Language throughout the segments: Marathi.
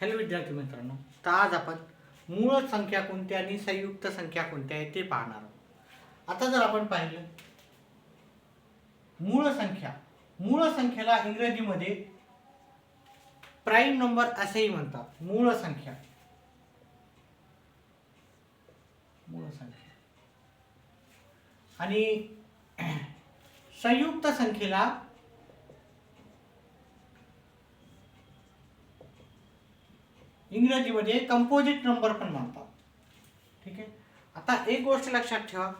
हॅलो विद्यार्थी मित्रांनो तर आज आपण मूळ संख्या कोणत्या आणि संयुक्त संख्या कोणत्या आहे ते पाहणार आहोत. आता जर आपण पाहिलं मूळ संख्या मूळ संख्येला इंग्रजीमध्ये प्राईम नंबर असेही म्हणतात. मूळ संख्या. मूळ संख्या. आणि संयुक्त संख्येला इंग्रजीमध्ये कंपोजिट नंबर पण म्हणतात. ठीक आहे? आता एक गोष्ट लक्षात ठेवा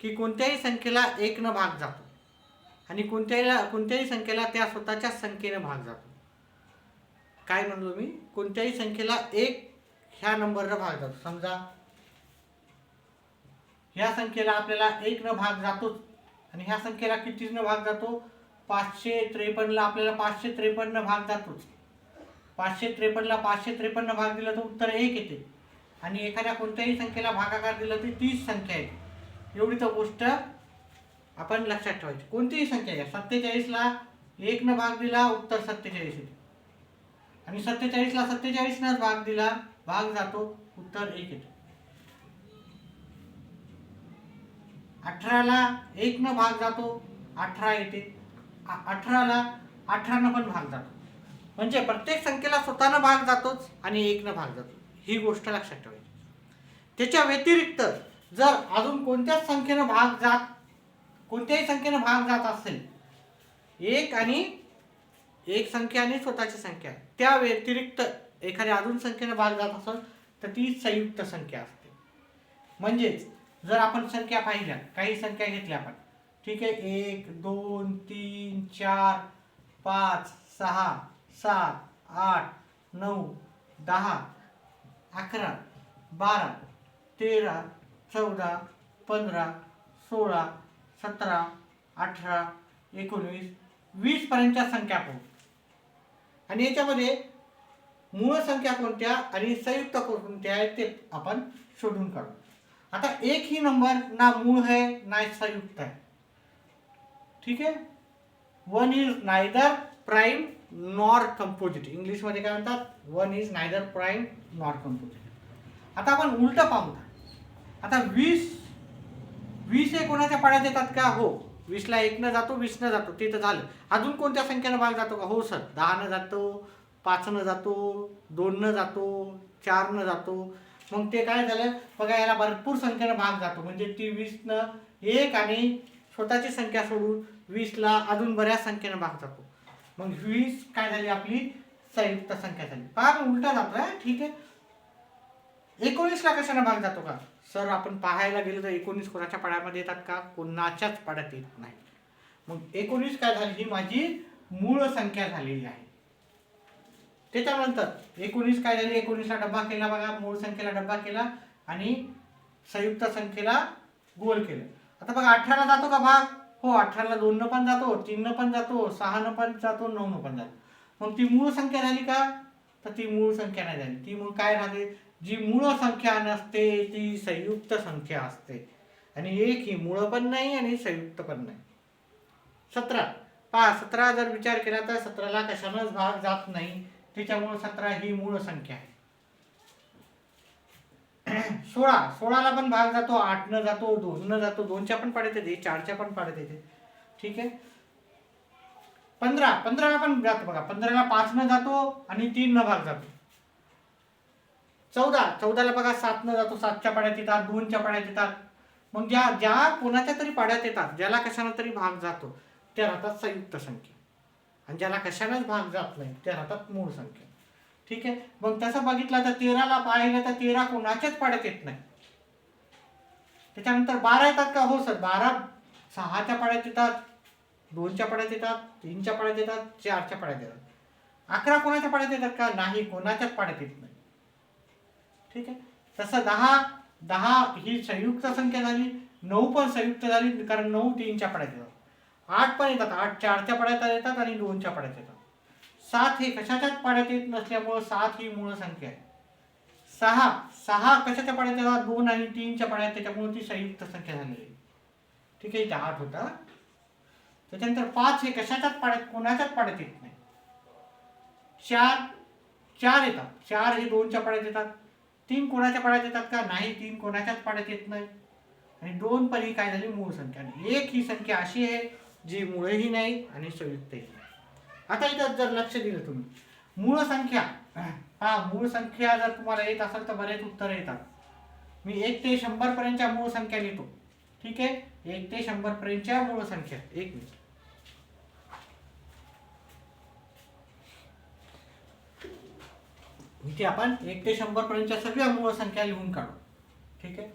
की कोणत्याही संख्येला एकनं भाग जातो. आणि कोणत्याही कोणत्याही संख्येला त्या स्वतःच्या संख्येनं भाग जातो. काय म्हणलो मी? कोणत्याही संख्येला एक ह्या नंबरनं भाग जातो. समजा ह्या संख्येला आपल्याला एक न भाग जातोच. आणि ह्या संख्येला कितीनं भाग जातो? पाचशे त्रेपन्नला आपल्याला पाचशे त्रेपन्न भाग जातोच. पाचशे त्रेपन्नला पाचशे त्रेपन्न भाग दिला तर उत्तर एक येते. आणि एखाद्या कोणत्याही संख्येला भागाकार दिला तर तीस संख्या येते. एवढी तर गोष्ट आपण लक्षात ठेवायची. कोणतीही संख्या घ्या. सत्तेचाळीसला एकनं भाग दिला उत्तर सत्तेचाळीस येते. आणि सत्तेचाळीसला सत्तेचाळीसनं भाग दिला भाग जातो उत्तर एक येते. अठराला एकनं भाग जातो अठरा येते. अठराला अठरानं पण भाग जातो. म्हणजे प्रत्येक संख्येला स्वतःनं भाग जातोच आणि एकनं भाग जातो. ही गोष्ट लक्षात ठेवायची. त्याच्या व्यतिरिक्त जर अजून कोणत्याच संख्येनं भाग जात कोणत्याही संख्येनं भाग जात असेल एक आणि एक संख्या आणि स्वतःची संख्या त्या व्यतिरिक्त एखाद्या अजून संख्येनं भाग जात असेल तर ती संयुक्त संख्या असते. म्हणजेच जर आपण संख्या पाहिल्या काही संख्या घेतल्या आपण ठीक आहे एक दोन तीन चार पाच सहा सात आठ नऊ दहा अकरा बारा तेरा चौदा पंधरा सोळा सतरा अठरा एकोणवीस वीसपर्यंतच्या संख्या पाहू आणि याच्यामध्ये मूळ संख्या कोणत्या आणि संयुक्त कोणत्या आहेत ते आपण शोधून काढू. आता एक ही नंबर ना मूळ है ना संयुक्त है. ठीक आहे one is neither prime nor composite इंग्लिशमध्ये काय म्हणतात? One is neither prime nor composite आता आपण उलट पाहू आता वीस वीस हे कोणाच्या पाड्यात येतात का? हो. वीसला एकनं जातो वीसनं जातो. ते तर झालं. अजून कोणत्या संख्येनं भाग जातो का? हो सर. दहानं जातो पाचनं जातो दोननं जातो चारनं जातो. मग ते काय झालं? बघा याला भरपूर संख्येनं भाग जातो. म्हणजे ती वीसनं एक आणि स्वतःची संख्या सोडून वीसला अजून बऱ्याच संख्येनं भाग जातो. मग वीस काय झाली आपली? संयुक्त संख्या झाली. पहा मी उलटा जातोय ठीक आहे. एकोणीसला कशाने भाग जातो का? सर आपण पाहायला गेलो तर एकोणीस कोणाच्या पाड्यामध्ये येतात का? कोणाच्याच पाड्यात येत नाही. मग एकोणीस काय झाली? ही माझी मूळ संख्या झालेली आहे. त्याच्यानंतर एकोणीस काय झाली? एकोणीसला डब्बा केला बघा. मूळ संख्येला डब्बा केला आणि संयुक्त संख्येला गोल केलं. आता बघा अठराला जातो का भाग? हो अठराला दोननं पण जातो तीननं पण जातो सहानं पण जातो नऊनं पण जातो. मग ती मूळ संख्या झाली का? तर ती मूळ संख्या नाही झाली ती मूळ काय राहते? जी मूळ संख्या नसते ती संयुक्त संख्या असते. आणि एक ही मूळ पण नाही आणि संयुक्त पण नाही. सतरा. पहा सतरा जर विचार केला तर सतराला कशानंच भाग जात नाही. त्याच्यामुळं सतरा ही मूळ संख्या आहे. सोळा सोळाला पण भाग जातो आठनं जातो दोननं जातो दोनच्या पण पाड्यात येते चारच्या पण पाड्यात येते. ठीक आहे? पंधरा पंधराला पण जातो बघा. पंधराला पाचनं जातो आणि तीननं भाग जातो. चौदा चौदाला बघा सातनं जातो सातच्या पाड्यात येतात दोनच्या पाड्यात येतात. मग ज्या ज्या कोणाच्या तरी पाड्यात येतात ज्याला कशानं तरी भाग जातो त्या राहतात संयुक्त संख्या. आणि ज्याला कशानंच भाग जात नाही त्या राहतात मूळ संख्या. ठीक आहे? मग तसं बघितलं तर तेराला पाहिलं तर तेरा कोणाच्याच पाड्यात येत नाही. त्याच्यानंतर बारा येतात का? हो सर बारा. सहाच्या पाड्यात येतात दोनच्या पाड्यात येतात तीनच्या पाड्यात येतात चारच्या पाड्यात येतात. अकरा कोणाच्या पाड्यात येतात का? नाही कोणाच्याच पाड्यात येत नाही. ठीक आहे? तसं दहा दहा ही संयुक्त संख्या झाली नऊ पण संयुक्त झाली कारण नऊ तीनच्या पाड्यात येतात. आठ पण येतात आठ चारच्या पाड्यात येतात आणि दोनच्या पाड्यात येतात. सात हे कशाच्याच पाड्यात येत नसल्यामुळं सात ही मूळ संख्या आहे. सहा सहा कशाच्या पाड्यात येतात? दोन आणि तीनच्या पाड्यात त्याच्यामुळे ती संयुक्त संख्या झाली आहे. ठीक आहे इथे आठ होता. त्याच्यानंतर पाच हे कशाच्याच पाड्यात कोणाच्याच पाड्यात येत नाही. चार चार येतात. चार हे दोनच्या पाड्यात येतात. तीन कोणाच्या पाड्यात येतात का? नाही तीन कोणाच्याच पाड्यात येत नाही. आणि दोन पण ही काय झाली? मूळ संख्या. आणि एक ही संख्या अशी आहे जी मुळेही नाही आणि संयुक्तही नाही. आता इथं जर लक्ष दिलं तुम्ही. मूळ संख्या. हा मूळ संख्या जर तुम्हाला येत असेल तर बरेच उत्तरं येतात. मी एक ते शंभर पर्यंतच्या मूळ संख्या लिहितो. ठीक आहे? एक ते शंभर पर्यंतच्या मूळ संख्या. एक मिनिट. इथे आपण एक ते शंभर पर्यंतच्या सगळ्या मूळ संख्या लिहून काढू. ठीक आहे?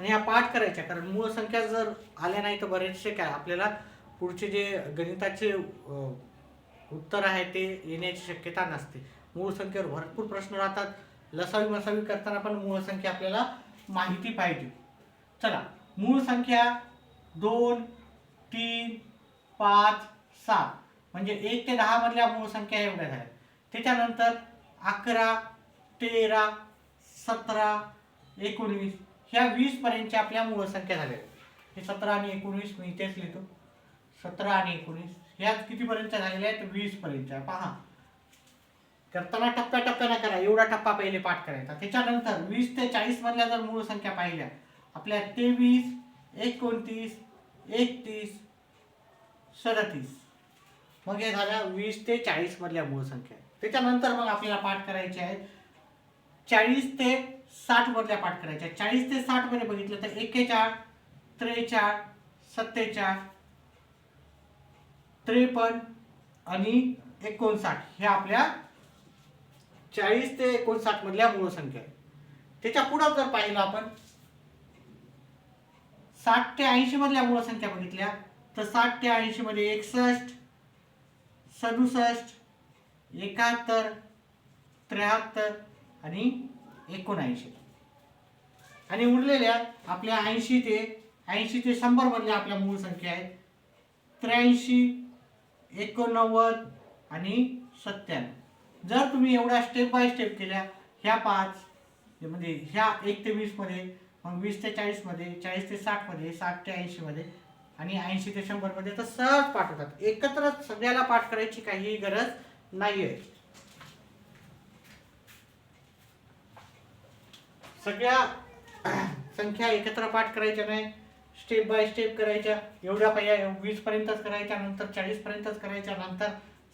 आणि ह्या पाठ करायच्या. कारण मूळ संख्या जर आल्या नाही तर बरेचसे काय आपल्याला पुढचे जे गणिताचे उत्तर आहे ते येण्याची शक्यता नसते. मूळ संख्येवर भरपूर प्रश्न राहतात. लसावी मसावी करताना पण मूळ संख्या आपल्याला माहिती पाहिजे. चला मूळ संख्या दोन तीन पाच सात. म्हणजे एक ते दहा मधल्या मूळ संख्या एवढ्या झाल्या. त्याच्यानंतर अकरा तेरा सतरा एकोणवीस ह्या वीसपर्यंतच्या आपल्या मूळ संख्या झाल्या. हे सतरा आणि एकोणवीस मी इथेच लिहितो. सतरा आणि एकोणीस ह्या कितीपर्यंतच्या झालेल्या आहेत? वीस पर्यंतच्या पहा. करताना टप्प्याटप्प्यानं करा. एवढा टप्पा पहिले पाठ करायचा. त्याच्यानंतर वीस ते चाळीस मधल्या जर मूळ संख्या पाहिल्या आपल्या तेवीस एकोणतीस एकतीस सदतीस. मग हे झाल्या वीस ते चाळीस मधल्या मूळ संख्या. त्याच्यानंतर मग आपल्याला पाठ करायचे आहेत. चाळीस ते साठ मधल्या पाठ करायच्या चाळीस ते साठमध्ये बघितलं तर एकेचाळ त्रेचाळ सत्तेचाळ त्रेपन्न आणि एकोणसाठ ह्या आपल्या चाळीस ते एकोणसाठ मधल्या मूळ संख्या आहेत. त्याच्या पुढं जर पाहिलं आपण साठ ते ऐंशी मधल्या मूळ संख्या बघितल्या तर साठ ते ऐंशी मध्ये एकसष्ट सदुसष्ट एकाहत्तर त्र्याहत्तर आणि एकोणऐंशी आणि उरलेल्या आपल्या ऐंशी ते ऐंशी ते शंभर मधल्या आपल्या मूळ संख्या आहेत त्र्याऐंशी एकोणनव्वद आणि सत्त्याण्णव. जर तुम्ही एवढ्या स्टेप बाय स्टेप केल्या ह्या पाच म्हणजे ह्या एक ते वीसमध्ये मग वीस ते चाळीसमध्ये चाळीस ते साठमध्ये साठ ते ऐंशीमध्ये आणि ऐंशी ते शंभरमध्ये तर सहज पाठ होतात. एकत्र सगळ्याला पाठ करायची काहीही गरज नाही आहे सगळ्या संख्या एकत्र पाठ करायच्या नाही. स्टेप बाय स्टेप करायच्या एवढ्या पहिल्या वीस पर्यंतच करायच्या नंतर चाळीस पर्यंतच करायच्या नंतर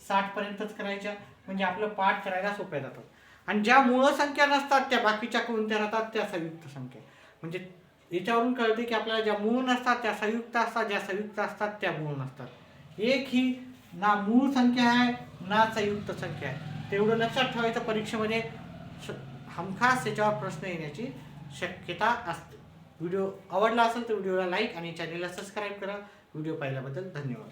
साठ पर्यंतच करायच्या. म्हणजे आपलं पाठ करायला सोप्या जातात. आणि ज्या मूळ संख्या नसतात त्या बाकीच्या कोणत्या राहतात त्या संयुक्त संख्या. म्हणजे याच्यावरून कळते की आपल्याला ज्या मूळ नसतात त्या संयुक्त असतात ज्या संयुक्त असतात त्या मूळ नसतात. एक ही ना मूळ संख्या आहे ना संयुक्त संख्या आहे. तेवढं लक्षात ठेवायचं परीक्षेमध्ये हमखास याच्यावर प्रश्न येण्याची शक्यता असते. व्हिडिओ आवडला असेल तर व्हिडिओला लाईक आणि चॅनेलला सबस्क्राईब करा. व्हिडिओ पाहिल्याबद्दल धन्यवाद.